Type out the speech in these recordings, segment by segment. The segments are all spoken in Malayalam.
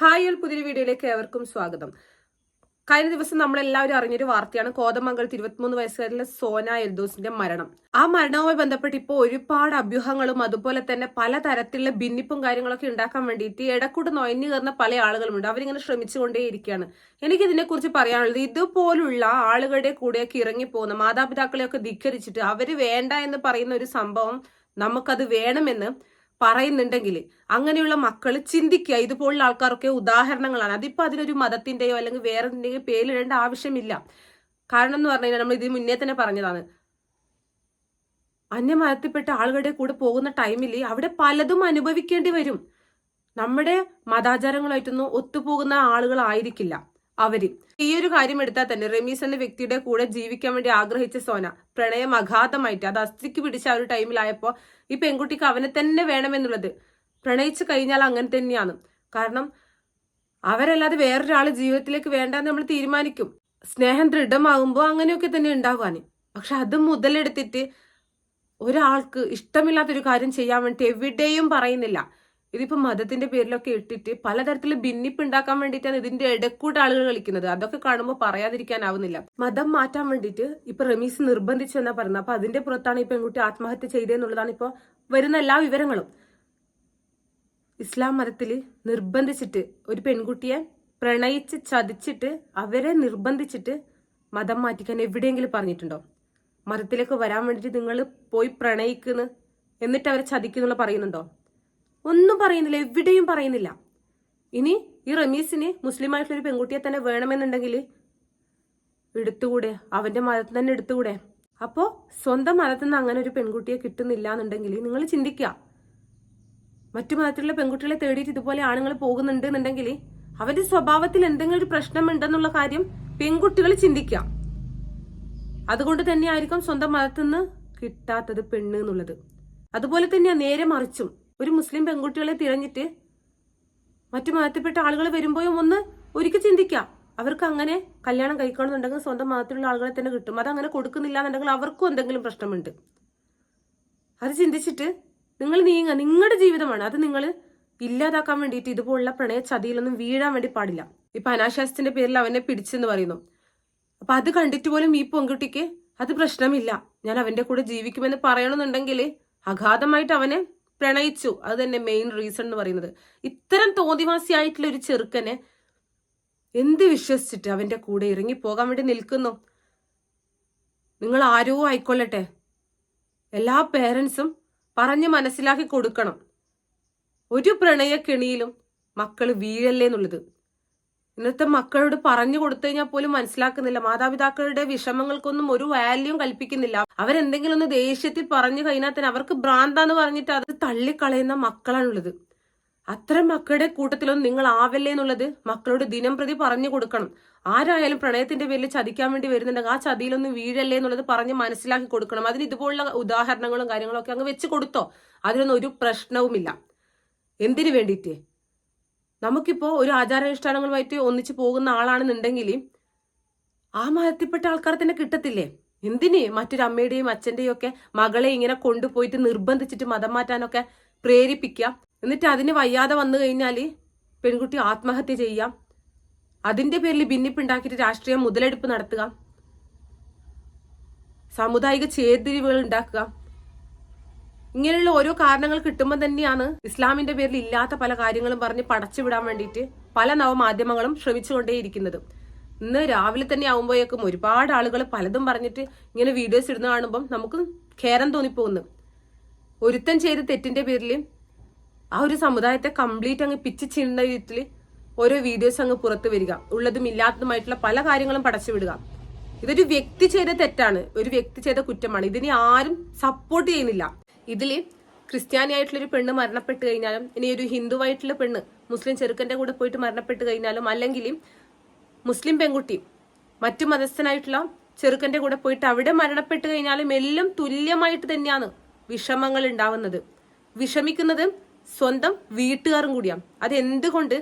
ഹായ് ഒരു പുതിയ വീഡിയോയിലേക്ക് ഏവർക്കും സ്വാഗതം. കഴിഞ്ഞ ദിവസം നമ്മളെല്ലാവരും അറിഞ്ഞൊരു വാർത്തയാണ് കോതമംഗലത്ത് ഇരുപത്തിമൂന്ന് വയസ്സുകാരിലെ സോന എൽദോസിന്റെ മരണം. ആ മരണവുമായി ബന്ധപ്പെട്ട് ഇപ്പോൾ ഒരുപാട് അഭ്യൂഹങ്ങളും അതുപോലെ തന്നെ പലതരത്തിലുള്ള ഭിന്നിപ്പും കാര്യങ്ങളൊക്കെ ഉണ്ടാക്കാൻ വേണ്ടിയിട്ട് ഇടക്കൂട്ട് നൊയഞ്ഞു കയറുന്ന പല ആളുകളുമുണ്ട്. അവരിങ്ങനെ ശ്രമിച്ചുകൊണ്ടേയിരിക്കുകയാണ്. എനിക്ക് ഇതിനെക്കുറിച്ച് പറയാനുള്ളത് ഇതുപോലുള്ള ആളുകളുടെ കൂടെയൊക്കെ ഇറങ്ങിപ്പോകുന്ന മാതാപിതാക്കളെയൊക്കെ ധിക്കരിച്ചിട്ട് അവർ വേണ്ട എന്ന് പറയുന്ന ഒരു സംഭവം നമുക്കത് വേണമെന്ന് പറയുന്നുണ്ടെങ്കിൽ അങ്ങനെയുള്ള മക്കൾ ചിന്തിക്കുക. ഇതുപോലുള്ള ആൾക്കാരൊക്കെ ഉദാഹരണങ്ങളാണ്. അതിപ്പോ അതിനൊരു മതത്തിന്റെയോ അല്ലെങ്കിൽ വേറെ എന്തെങ്കിലും പേരിടേണ്ട ആവശ്യമില്ല. കാരണം എന്ന് പറഞ്ഞു കഴിഞ്ഞാൽ നമ്മൾ ഇത് മുന്നേ തന്നെ പറഞ്ഞതാണ്. അന്യമതത്തിൽപ്പെട്ട ആളുകളുടെ കൂടെ പോകുന്ന ടൈമിൽ അവിടെ പലതും അനുഭവിക്കേണ്ടി വരും. നമ്മുടെ മതാചാരങ്ങളായിട്ടൊന്നും ഒത്തുപോകുന്ന ആളുകളായിരിക്കില്ല. അവർ. ഈ ഒരു കാര്യം എടുത്താൽ തന്നെ റമീസ് എന്ന വ്യക്തിയുടെ കൂടെ ജീവിക്കാൻ വേണ്ടി ആഗ്രഹിച്ച സോന പ്രണയം അഗാധമായിട്ട് അത് അസ്ഥിക്ക് പിടിച്ച ആ ഒരു ടൈമിലായപ്പോ ഈ പെൺകുട്ടിക്ക് അവനെ തന്നെ വേണമെന്നുള്ളത് പ്രണയിച്ചു കഴിഞ്ഞാൽ അങ്ങനെ തന്നെയാണ്. കാരണം അവരല്ലാതെ വേറൊരാൾ ജീവിതത്തിലേക്ക് വേണ്ടെന്ന് നമ്മൾ തീരുമാനിക്കും. സ്നേഹം ദൃഢമാകുമ്പോൾ അങ്ങനെയൊക്കെ തന്നെ ഉണ്ടാകാന് പക്ഷെ അത് മുതലെടുത്തിട്ട് ഒരാൾക്ക് ഇഷ്ടമില്ലാത്തൊരു കാര്യം ചെയ്യാൻ വേണ്ടി എവിടെയും പറയുന്നില്ല. ഇതിപ്പോ മതത്തിന്റെ പേരിലൊക്കെ ഇട്ടിട്ട് പലതരത്തിൽ ഭിന്നിപ്പ് ഉണ്ടാക്കാൻ വേണ്ടിയിട്ടാണ് ഇതിന്റെ ഇടക്കൂട്ട് ആളുകൾ കളിക്കുന്നത്. അതൊക്കെ കാണുമ്പോൾ പറയാതിരിക്കാനാവുന്നില്ല. മതം മാറ്റാൻ വേണ്ടിയിട്ട് ഇപ്പൊ റമീസ് നിർബന്ധിച്ചു എന്നാ പറയുന്നത്. അപ്പൊ അതിന്റെ പുറത്താണ് ഈ പെൺകുട്ടി ആത്മഹത്യ ചെയ്തതെന്നുള്ളതാണ് ഇപ്പൊ വരുന്ന എല്ലാ വിവരങ്ങളും. ഇസ്ലാം മതത്തിൽ നിർബന്ധിച്ചിട്ട് ഒരു പെൺകുട്ടിയെ പ്രണയിച്ച് ചതിച്ചിട്ട് അവരെ നിർബന്ധിച്ചിട്ട് മതം മാറ്റിക്കാൻ എവിടെയെങ്കിലും പറഞ്ഞിട്ടുണ്ടോ? മതത്തിലേക്ക് വരാൻ വേണ്ടിയിട്ട് നിങ്ങൾ പോയി പ്രണയിക്കുന്നു എന്നിട്ട് അവരെ ചതിക്കുന്നുള്ള പറയുന്നുണ്ടോ? ഒന്നും പറയുന്നില്ല എവിടെയും പറയുന്നില്ല. ഇനി ഈ റമീസിന് മുസ്ലിം ആയിട്ടുള്ളൊരു പെൺകുട്ടിയെ തന്നെ വേണമെന്നുണ്ടെങ്കിൽ എടുത്തുകൂടെ അവന്റെ മതത്തിൽ തന്നെ എടുത്തുകൂടെ. അപ്പോ സ്വന്തം മതത്തിൽ നിന്ന് അങ്ങനെ ഒരു പെൺകുട്ടിയെ കിട്ടുന്നില്ല എന്നുണ്ടെങ്കിൽ നിങ്ങൾ ചിന്തിക്കുക. മറ്റു മതത്തിലുള്ള പെൺകുട്ടികളെ തേടിയിട്ട് ഇതുപോലെ ആണുങ്ങൾ പോകുന്നുണ്ട് എന്നുണ്ടെങ്കിൽ അവന്റെ സ്വഭാവത്തിൽ എന്തെങ്കിലും ഒരു പ്രശ്നമുണ്ടെന്നുള്ള കാര്യം പെൺകുട്ടികൾ ചിന്തിക്കുക. അതുകൊണ്ട് തന്നെയായിരിക്കും സ്വന്തം മതത്തിൽ നിന്ന് കിട്ടാത്തത് പെണ്ണ് എന്നുള്ളത്. അതുപോലെ തന്നെയാ നേരെ മറിച്ചും. ഒരു മുസ്ലിം പെൺകുട്ടികളെ തിരഞ്ഞിട്ട് മറ്റു മതത്തിൽപ്പെട്ട ആളുകൾ വരുമ്പോഴും ഒന്ന് ഒരിക്കൽ ചിന്തിക്കാം. അവർക്ക് അങ്ങനെ കല്യാണം കഴിക്കണമെന്നുണ്ടെങ്കിൽ സ്വന്തം മതത്തിലുള്ള ആളുകളെ തന്നെ കിട്ടും. അതങ്ങനെ കൊടുക്കുന്നില്ല എന്നുണ്ടെങ്കിൽ അവർക്കും എന്തെങ്കിലും പ്രശ്നമുണ്ട്. അത് ചിന്തിച്ചിട്ട് നിങ്ങൾ നീങ്ങുക. നിങ്ങളുടെ ജീവിതമാണ്. അത് നിങ്ങൾ ഇല്ലാതാക്കാൻ വേണ്ടിയിട്ട് ഇതുപോലുള്ള പ്രണയ ചതിയിലൊന്നും വീഴാൻ വേണ്ടി പാടില്ല. ഇപ്പൊ അനാശാസ്യത്തിന്റെ പേരിൽ അവനെ പിടിച്ചെന്ന് പറയുന്നു. അപ്പൊ അത് കണ്ടിട്ട് പോലും ഈ പെൺകുട്ടിക്ക് അത് പ്രശ്നമില്ല. ഞാൻ അവന്റെ കൂടെ ജീവിക്കുമെന്ന് പറയണമെന്നുണ്ടെങ്കിൽ അഗാധമായിട്ട് അവനെ പ്രണയിച്ചു. അത് തന്നെ മെയിൻ റീസൺ എന്ന് പറയുന്നത്. ഇത്തരം തോന്നിവാസിയായിട്ടുള്ള ഒരു ചെറുക്കനെ എന്ത് വിശ്വസിച്ചിട്ട് അവന്റെ കൂടെ ഇറങ്ങി പോകാൻ വേണ്ടി നിൽക്കുന്നു? നിങ്ങൾ ആരോ ആയിക്കൊള്ളട്ടെ. എല്ലാ പേരൻസും പറഞ്ഞ് മനസ്സിലാക്കി കൊടുക്കണം. ഒരു പ്രണയ കെണിയിലും മക്കൾ വീഴല്ലേ എന്നുള്ളത്. ഇന്നത്തെ മക്കളോട് പറഞ്ഞു കൊടുത്തു കഴിഞ്ഞാൽ പോലും മനസ്സിലാക്കുന്നില്ല. മാതാപിതാക്കളുടെ വിഷമങ്ങൾക്കൊന്നും ഒരു വാല്യൂ കൽപ്പിക്കുന്നില്ല. അവരെന്തെങ്കിലും ഒന്ന് ദേഷ്യത്തിൽ പറഞ്ഞു കഴിഞ്ഞാൽ തന്നെ അവർക്ക് ഭ്രാന്താന്ന് പറഞ്ഞിട്ട് അത് തള്ളിക്കളയുന്ന മക്കളാണുള്ളത്. അത്തരം മക്കളുടെ കൂട്ടത്തിലൊന്നും നിങ്ങൾ ആവല്ലേ എന്നുള്ളത് മക്കളോട് ദിനം പ്രതി പറഞ്ഞു കൊടുക്കണം. ആരായാലും പ്രണയത്തിന്റെ പേരിൽ ചതിക്കാൻ വേണ്ടി വരുന്നുണ്ടെങ്കിൽ ആ ചതിയിലൊന്നും വീഴല്ലേ എന്നുള്ളത് പറഞ്ഞ് മനസ്സിലാക്കി കൊടുക്കണം. അതിന് ഇതുപോലുള്ള ഉദാഹരണങ്ങളും കാര്യങ്ങളും ഒക്കെ അങ്ങ് വെച്ച് കൊടുത്തോ. അതിനൊന്നും ഒരു പ്രശ്നവുമില്ല. എന്തിനു വേണ്ടിയിട്ട്? നമുക്കിപ്പോ ഒരു ആചാരാനുഷ്ഠാനങ്ങളുമായിട്ട് ഒന്നിച്ചു പോകുന്ന ആളാണെന്നുണ്ടെങ്കിൽ ആ മതത്തിൽപ്പെട്ട ആൾക്കാർ തന്നെ കിട്ടത്തില്ലേ? എന്തിന്? മറ്റൊരു അമ്മയുടെയും അച്ഛന്റെയും ഒക്കെ മകളെ ഇങ്ങനെ കൊണ്ടുപോയിട്ട് നിർബന്ധിച്ചിട്ട് മതം മാറ്റാനൊക്കെ പ്രേരിപ്പിക്കുക. എന്നിട്ട് അതിന് വയ്യാതെ വന്നു കഴിഞ്ഞാൽ പെൺകുട്ടി ആത്മഹത്യ ചെയ്യാം അതിന്റെ പേരിൽ ഭിന്നിപ്പുണ്ടാക്കിയിട്ട് രാഷ്ട്രീയ മുതലെടുപ്പ് നടത്തുക. സാമുദായിക ചേതിരിവുകൾ ഉണ്ടാക്കുക. ഇങ്ങനെയുള്ള ഓരോ കാരണങ്ങൾ കിട്ടുമ്പോൾ തന്നെയാണ് ഇസ്ലാമിന്റെ പേരിൽ ഇല്ലാത്ത പല കാര്യങ്ങളും പറഞ്ഞ് പടച്ചുവിടാൻ വേണ്ടിയിട്ട് പല നവമാധ്യമങ്ങളും ശ്രമിച്ചുകൊണ്ടേയിരിക്കുന്നത് ഇന്ന് രാവിലെ തന്നെ ആവുമ്പോഴേക്കും ഒരുപാട് ആളുകൾ പലതും പറഞ്ഞിട്ട് ഇങ്ങനെ വീഡിയോസ് ഇടുന്ന കാണുമ്പം നമുക്ക് ഖേരം തോന്നിപ്പോകുന്നു. ഒരുത്തൻ ചെയ്ത തെറ്റിന്റെ പേരിൽ ആ ഒരു സമുദായത്തെ കംപ്ലീറ്റ് അങ്ങ് പിച്ച് ചെയ്യുന്ന വിധത്തിൽ ഓരോ വീഡിയോസ് അങ്ങ് പുറത്തു വരിക. ഉള്ളതും ഇല്ലാത്തതുമായിട്ടുള്ള പല കാര്യങ്ങളും പടച്ചു വിടുക. ഇതൊരു വ്യക്തി ചെയ്ത തെറ്റാണ്. ഒരു വ്യക്തി ചെയ്ത കുറ്റമാണ്. ഇതിനെ ആരും സപ്പോർട്ട് ചെയ്യുന്നില്ല. ഇതിൽ ക്രിസ്ത്യാനി ആയിട്ടുള്ള ഒരു പെണ്ണ് മരണപ്പെട്ട് കഴിഞ്ഞാലും ഇനി ഒരു ഹിന്ദുവായിട്ടുള്ള പെണ്ണ് മുസ്ലിം ചെറുക്കന്റെ കൂടെ പോയിട്ട് മരണപ്പെട്ട് കഴിഞ്ഞാലും അല്ലെങ്കിൽ മുസ്ലിം പെൺകുട്ടി മറ്റു മതസ്ഥനായിട്ടുള്ള ചെറുക്കന്റെ കൂടെ പോയിട്ട് അവിടെ മരണപ്പെട്ട് കഴിഞ്ഞാലും എല്ലാം തുല്യമായിട്ട് തന്നെയാണ് വിഷമങ്ങൾ ഉണ്ടാവുന്നത്. വിഷമിക്കുന്നത് സ്വന്തം വീട്ടുകാരും കൂടിയാണ്. അത് എന്തുകൊണ്ട്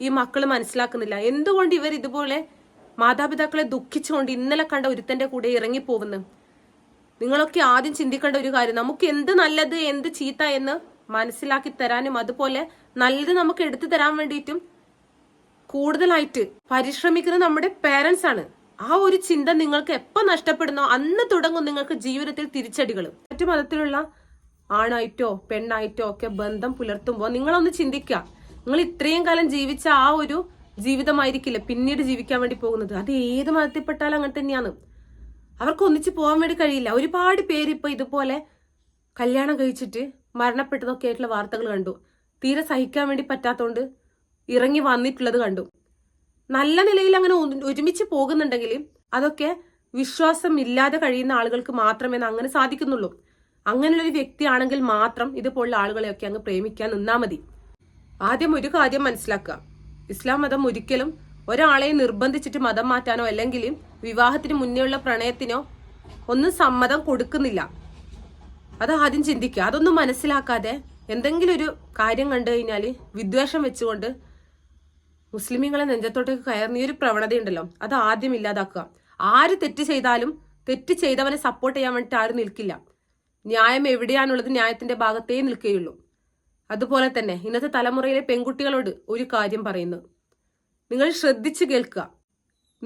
ഈ മക്കൾ മനസ്സിലാക്കുന്നില്ല? എന്തുകൊണ്ട് ഇവർ ഇതുപോലെ മാതാപിതാക്കളെ ദുഃഖിച്ചുകൊണ്ട് ഇന്നലെ കണ്ട ഒരുത്തന്റെ കൂടെ ഇറങ്ങിപ്പോകുന്നു നിങ്ങളൊക്കെ ആദ്യം ചിന്തിക്കേണ്ട ഒരു കാര്യം നമുക്ക് എന്ത് നല്ലത് എന്ത് ചീത്ത എന്ന് മനസ്സിലാക്കി തരാനും അതുപോലെ നല്ലത് നമുക്ക് എടുത്തു തരാൻ വേണ്ടിയിട്ടും കൂടുതലായിട്ട് പരിശ്രമിക്കുന്നത് നമ്മുടെ പേരൻസ് ആണ്. ആ ഒരു ചിന്ത നിങ്ങൾക്ക് എപ്പോൾ നഷ്ടപ്പെടുന്നോ അന്ന് തുടങ്ങും നിങ്ങൾക്ക് ജീവിതത്തിൽ തിരിച്ചടികൾ മറ്റു മതത്തിലുള്ള ആണായിട്ടോ പെണ്ണായിട്ടോ ഒക്കെ ബന്ധം പുലർത്തുമ്പോൾ നിങ്ങളൊന്ന് ചിന്തിക്കുക. നിങ്ങൾ ഇത്രയും കാലം ജീവിച്ച ആ ഒരു ജീവിതമായിരിക്കില്ല പിന്നീട് ജീവിക്കാൻ വേണ്ടി പോകുന്നത്? അത് ഏത് മതത്തിൽപ്പെട്ടാലും അങ്ങനെ തന്നെയാണ്. അവർക്ക് ഒന്നിച്ച് പോകാൻ വേണ്ടി കഴിയില്ല. ഒരുപാട് പേര് ഇപ്പൊ ഇതുപോലെ കല്യാണം കഴിച്ചിട്ട് മരണപ്പെട്ടതൊക്കെ ആയിട്ടുള്ള വാർത്തകൾ കണ്ടു. തീരെ സഹിക്കാൻ വേണ്ടി പറ്റാത്തതുകൊണ്ട് ഇറങ്ങി വന്നിട്ടുള്ളത് കണ്ടു. നല്ല നിലയിൽ അങ്ങനെ ഒരുമിച്ച് പോകുന്നുണ്ടെങ്കിൽ അതൊക്കെ വിശ്വാസം ഇല്ലാതെ കഴിയുന്ന ആളുകൾക്ക് മാത്രമേ അങ്ങനെ സാധിക്കുന്നുള്ളൂ. അങ്ങനെയുള്ള ഒരു വ്യക്തിയാണെങ്കിൽ മാത്രം ഇതുപോലുള്ള ആളുകളെയൊക്കെ അങ്ങ് പ്രേമിക്കാൻ നിന്നാ മതി. ആദ്യം ഒരു കാര്യം മനസ്സിലാക്കുക. ഇസ്ലാം മതം ഒരിക്കലും ഒരാളെ നിർബന്ധിച്ചിട്ട് മതം മാറ്റാനോ അല്ലെങ്കിൽ വിവാഹത്തിന് മുന്നേയുള്ള പ്രണയത്തിനോ ഒന്നും സമ്മതം കൊടുക്കുന്നില്ല. അത് ആദ്യം ചിന്തിക്കുക. അതൊന്നും മനസ്സിലാക്കാതെ എന്തെങ്കിലും ഒരു കാര്യം കണ്ടു കഴിഞ്ഞാൽ വിദ്വേഷം വെച്ചുകൊണ്ട് മുസ്ലിമീങ്ങളെ നെഞ്ചത്തോട്ടേക്ക് കയറുന്ന ഈ ഒരു പ്രവണതയുണ്ടല്ലോ. അത് ആദ്യം ഇല്ലാതാക്കുക. ആര് തെറ്റ് ചെയ്താലും തെറ്റ് ചെയ്തവനെ സപ്പോർട്ട് ചെയ്യാൻ വേണ്ടിയിട്ട് ആരും നിൽക്കില്ല. ന്യായം എവിടെയാണുള്ളത് ന്യായത്തിന്റെ ഭാഗത്തേ നിൽക്കുകയുള്ളൂ. അതുപോലെ തന്നെ ഇന്നത്തെ തലമുറയിലെ പെൺകുട്ടികളോട് ഒരു കാര്യം പറയുന്നു. നിങ്ങൾ ശ്രദ്ധിച്ചു കേൾക്കുക.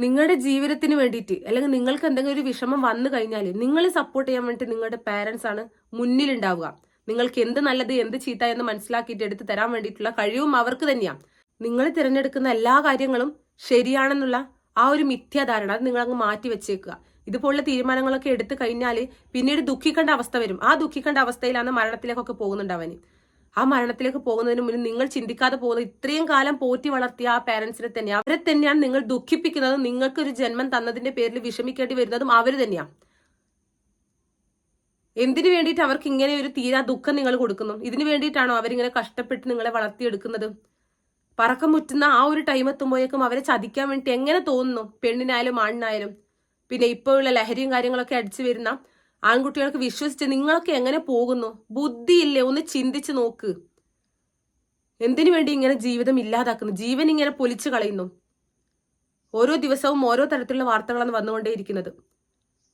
നിങ്ങളുടെ ജീവിതത്തിന് വേണ്ടിയിട്ട് അല്ലെങ്കിൽ നിങ്ങൾക്ക് എന്തെങ്കിലും ഒരു വിഷമം വന്നു കഴിഞ്ഞാൽ നിങ്ങളെ സപ്പോർട്ട് ചെയ്യാൻ വേണ്ടി നിങ്ങളുടെ പാരൻസ് ആണ് മുന്നിലുണ്ടാവുക. നിങ്ങൾക്ക് എന്ത് നല്ലത് എന്ത് ചീത്ത എന്ന് മനസ്സിലാക്കിയിട്ട് എടുത്ത് തരാൻ വേണ്ടിയിട്ടുള്ള കഴിവും അവർക്ക് തന്നെയാണ് നിങ്ങൾ തിരഞ്ഞെടുക്കുന്ന എല്ലാ കാര്യങ്ങളും ശരിയാണെന്നുള്ള ആ ഒരു മിഥ്യാധാരണ അത് നിങ്ങൾ അങ്ങ് മാറ്റി വെച്ചേക്കുക. ഇതുപോലുള്ള തീരുമാനങ്ങളൊക്കെ എടുത്തു കഴിഞ്ഞാൽ പിന്നീട് ദുഃഖിക്കേണ്ട അവസ്ഥ വരും. ആ ദുഃഖിക്കേണ്ട അവസ്ഥയിലാണ് മരണത്തിലേക്കൊക്കെ പോകുന്നുണ്ട് അവന്. ആ മരണത്തിലേക്ക് പോകുന്നതിന് മുന്നേ നിങ്ങൾ ചിന്തിക്കാതെ പോകുന്നത് ഇത്രയും കാലം പോറ്റി വളർത്തിയ ആ പാരന്റ്സിനെ തന്നെ അവരെ തന്നെയാണ് നിങ്ങൾ ദുഃഖിപ്പിക്കുന്നതും. നിങ്ങൾക്ക് ഒരു ജന്മം തന്നതിന്റെ പേരിൽ വിഷമിക്കേണ്ടി വരുന്നതും അവർ തന്നെയാണ് എന്തിനു വേണ്ടിയിട്ട് അവർക്ക് ഇങ്ങനെ ഒരു തീരാ ദുഃഖം നിങ്ങൾ കൊടുക്കുന്നു? ഇതിനു വേണ്ടിയിട്ടാണോ അവരിങ്ങനെ കഷ്ടപ്പെട്ട് നിങ്ങളെ വളർത്തിയെടുക്കുന്നത്? പറക്കം മുറ്റുന്ന ആ ഒരു ടൈം എത്തുമ്പോഴേക്കും അവരെ ചതിക്കാൻ വേണ്ടി എങ്ങനെ തോന്നുന്നു? പെണ്ണിനായാലും ആണിനായാലും. പിന്നെ ഇപ്പോഴുള്ള ലഹരിയും കാര്യങ്ങളൊക്കെ അടിച്ചു വരുന്ന ആൺകുട്ടികൾക്ക് വിശ്വസിച്ച് നിങ്ങളൊക്കെ എങ്ങനെ പോകുന്നു? ബുദ്ധിയില്ലേ? ഒന്ന് ചിന്തിച്ച് നോക്ക്. എന്തിനു വേണ്ടി ഇങ്ങനെ ജീവിതം ഇല്ലാതാക്കുന്നു? ജീവൻ ഇങ്ങനെ പൊലിച്ചു കളയുന്നു. ഓരോ ദിവസവും ഓരോ തരത്തിലുള്ള വാർത്തകളാണ് വന്നുകൊണ്ടേയിരിക്കുന്നത്.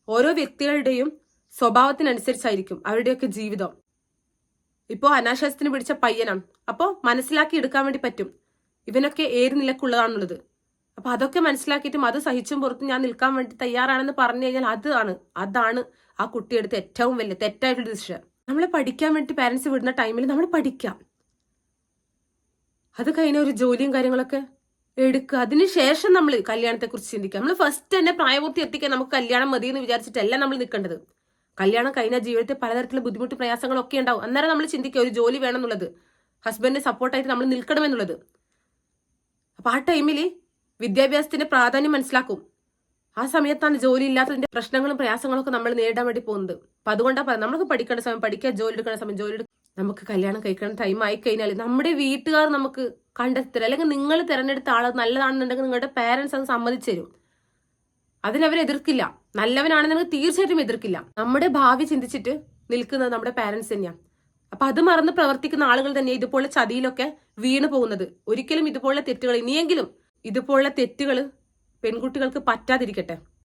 ഓരോ വ്യക്തികളുടെയും സ്വഭാവത്തിനനുസരിച്ചായിരിക്കും അവരുടെയൊക്കെ ജീവിതം. ഇപ്പോൾ അനാശാസ്യത്തിന് പിടിച്ച പയ്യനാണ്. അപ്പോൾ മനസ്സിലാക്കി എടുക്കാൻ വേണ്ടി പറ്റും. ഇവനൊക്കെ ഏത് നിലക്കുള്ളതാണുള്ളത്? അപ്പൊ അതൊക്കെ മനസ്സിലാക്കിയിട്ടും അത് സഹിച്ചും പുറത്ത് ഞാൻ നിൽക്കാൻ വേണ്ടി തയ്യാറാണെന്ന് പറഞ്ഞു കഴിഞ്ഞാൽ അതാണ് അതാണ് ആ കുട്ടിയെടുത്ത് ഏറ്റവും വലിയ തെറ്റായിട്ടുള്ള ഡിസിഷൻ നമ്മളെ പഠിക്കാൻ വേണ്ടി പാരന്റ്സ് വിടുന്ന ടൈമിൽ നമ്മൾ പഠിക്കാം. അത് കഴിഞ്ഞ ഒരു ജോലിയും കാര്യങ്ങളൊക്കെ എടുക്കുക. അതിനുശേഷം നമ്മൾ കല്യാണത്തെ കുറിച്ച് ചിന്തിക്കുക. നമ്മൾ ഫസ്റ്റ് തന്നെ പ്രായപൂർത്തി എത്തിക്കാൻ നമുക്ക് കല്യാണം മതി എന്ന് വിചാരിച്ചിട്ടല്ല നമ്മൾ നിൽക്കേണ്ടത്. കല്യാണം കഴിഞ്ഞ ജീവിതത്തെ പലതരത്തിലുള്ള ബുദ്ധിമുട്ട് പ്രയാസങ്ങളൊക്കെ ഉണ്ടാവും. അന്നേരം നമ്മൾ ചിന്തിക്കുക ഒരു ജോലി വേണം എന്നുള്ളത്. ഹസ്ബൻഡിന് സപ്പോർട്ടായിട്ട് നമ്മൾ നിൽക്കണമെന്നുള്ളത് അപ്പൊ ആ ടൈമിൽ വിദ്യാഭ്യാസത്തിന്റെ പ്രാധാന്യം മനസ്സിലാക്കും. ആ സമയത്താണ് ജോലി ഇല്ലാത്തതിന്റെ പ്രശ്നങ്ങളും പ്രയാസങ്ങളും ഒക്കെ നമ്മൾ നേരിടാൻ വേണ്ടി പോകുന്നത്. അപ്പൊ അതുകൊണ്ടാണ് നമ്മൾക്ക് പഠിക്കേണ്ട സമയം പഠിക്കുക ജോലി എടുക്കേണ്ട സമയം ജോലി എടുക്കുക നമുക്ക് കല്യാണം കഴിക്കണം ടൈം ആയി കഴിഞ്ഞാൽ നമ്മുടെ വീട്ടുകാർ നമുക്ക് കണ്ടെത്തരും അല്ലെങ്കിൽ നിങ്ങൾ തിരഞ്ഞെടുത്ത ആൾ നല്ലതാണെന്നുണ്ടെങ്കിൽ നിങ്ങളുടെ പേരൻസ് അത് സമ്മതിച്ചു തരും. അതിനവർ എതിർക്കില്ല. നല്ലവനാണെന്നുണ്ടെങ്കിൽ തീർച്ചയായിട്ടും എതിർക്കില്ല. നമ്മുടെ ഭാവി ചിന്തിച്ചിട്ട് നിൽക്കുന്നത് നമ്മുടെ പാരൻസ് തന്നെയാണ് അപ്പൊ അത് മറന്ന് പ്രവർത്തിക്കുന്ന ആളുകൾ തന്നെ ഇതുപോലെ ചതിയിലൊക്കെ വീണു പോകുന്നത്. ഒരിക്കലും ഇതുപോലെ തെറ്റുകൾ ഇനിയെങ്കിലും ഇതുപോലുള്ള തെറ്റുകൾ പെൺകുട്ടികൾക്ക് പറ്റാതിരിക്കട്ടെ.